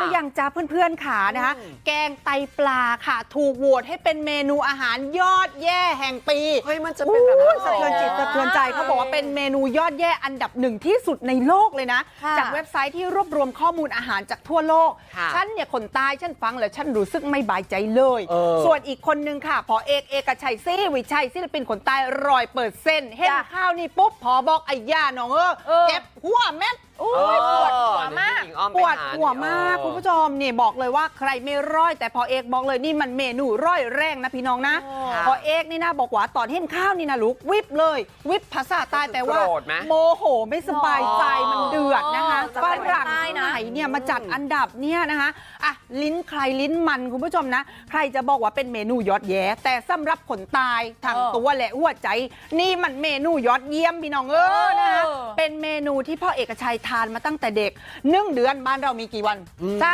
ก็ยังจ้าเพื่อนๆขานะคะ แกงไตปลาค่ะ ถูกโหวตให้เป็นเมนูอาหารยอดแย่แห่งปีเฮ้ยมันจะเป็นแบบนั้นสะเทือนจิตสะเทือนใจเขาบอกว่าเป็นเมนูยอดแย่อันดับหนึ่งที่สุดในโลกเลยนะค่ะจากเว็บไซต์ที่รวบรวมข้อมูลอาหารจากทั่วโลกค่ะฉันเนี่ยคนใตายฉันฟังแล้วฉันรู้สึกไม่บายใจเลยเออส่วนอีกคนนึงค่ะพอเอกเอกชัยซี่วิชัยศิลปินคนใต้รอยเปิดเส้นเห็นจ้ะข้าวนี่ปุ๊บพอบอกไอ้ย่าน้องเออเออเจ็บหัว ปไปวดหาหัวมากเออคุณผู้ชมนี่บอกเลยว่าใครไม่ร้อย แต่พอเอกบอกเลยนี่มันเมนูร้อยแรงนะพี่น้องนะค่ะพอเอกนี่นะบอกว่าตอนเห็นข้าวนี่นะลูกวิบเลย วิบภาษาใต้แปลว่าโกรธไหมโมโหไม่สบายใจอ๋อมันเดือดนะคะจะ ฝเป็นรั่งใต้ที่นะไหนเนี่ยมาจัดอันดับเนี่ยนะคะอะลิ้นใครลิ้นมันคุณผู้ชมนะ ใครจะบอกว่าเป็นเมนูยอดแย่แต่สำหรับคนตายทางเออตัวและหัวใจ นี่มันเมนูยอดเยี่ยมพี่น้องเออนะคะเออเป็นเมนูที่พ่อเอกชัยทานมาตั้งแต่เด็กหนึ่งเดือนบ้านเรามีกี่วัน